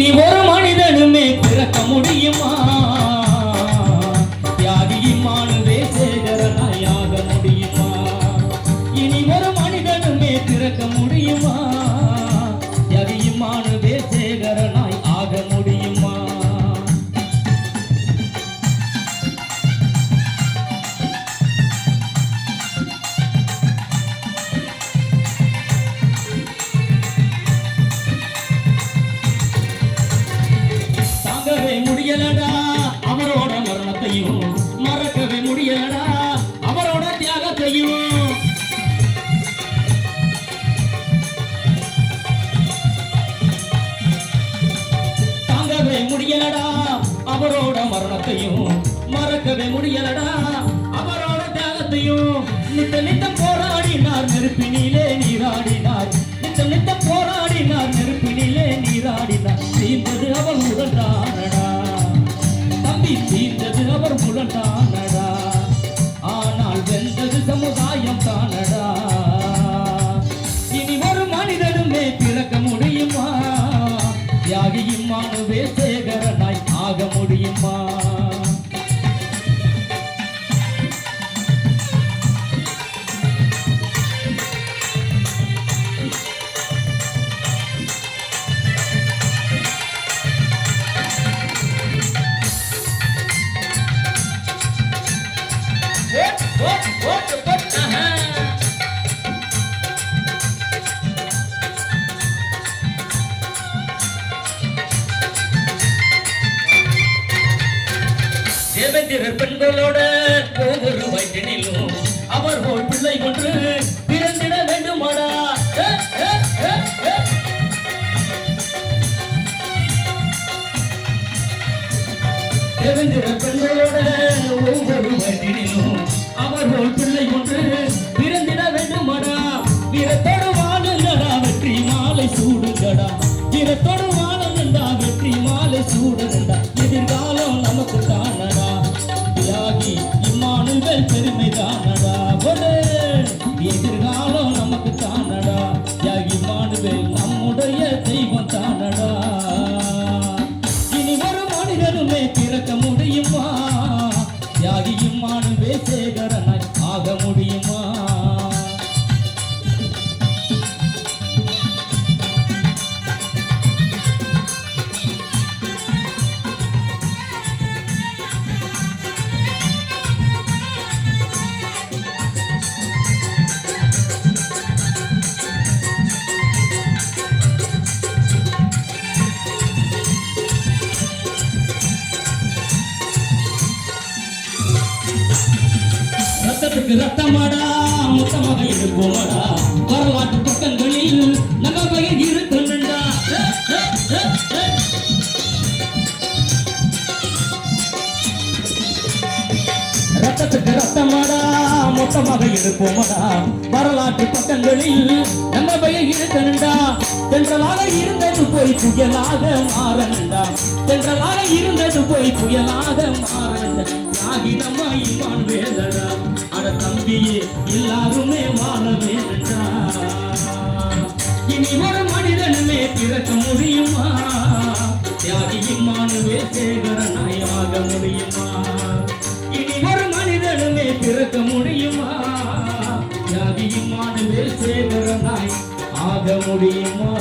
நீ ஒரு மனிதனுமே பிறக்க முடியுமா? தாங்கவே முடியலடா அவரோட மரணத்தையும் மறக்கவே முடியலடா அவரோட தியாகத்தையும் நித்த நித்தம் போராடினார் நெருப்பினிலே நீராடினார். நித்த நித்தம் போராடினார் நெருப்பினிலே நீராடினார். தியாகியுமானவே சேகரனாய் ஆக முடியுமா பிறந்திரு பெண்களோட ஒவ்வொரு வயதினிலும் அவர் போல் பிள்ளை ஒன்று பிறந்திட வேண்டுமாடா. பிறந்திர பெண்களோட ஒவ்வொரு வயதினிலும் அவர் போல் பிள்ளை ஒன்று எதிர்காலம் நமக்கு தானடா? தியாகி இம்மானுவேல் நம்முடைய தெய்வம் தானடா? இனி ஒரு மனிதனுமே பிறக்க ரத்தத்துக்கு ரத்தமாடா மொத்தமாக இருப்போமடா வரலாற்று பக்கங்களில் நம்ம பயிர் இருக்கணும்டா ரத்தத்துக்கு ரத்தமாடா மொத்தமாக இருப்போமடா வரலாற்று பக்கங்களில் நம்ம பையன் இருக்கணும்டா தென்றலாக இருந்தது போய் புயலாக மாறணும்டா. தென்றலாக இருந்தது போய் புயலாக மாறணும் யாகி நம்ம இவான் வேதடா அட தம்பியே எல்லாருமே வாழ வேண்டா இனி ஒரு மனிதனுமே பிறக்க முடியுமா? தியாகியும் மானுவே சேகரனாயாக முடியுமா? இனி ஒரு மனிதனுமே பிறக்க முடியுமா? தியாகியும் மானுவே சேகரனாய் ஆக முடியுமா?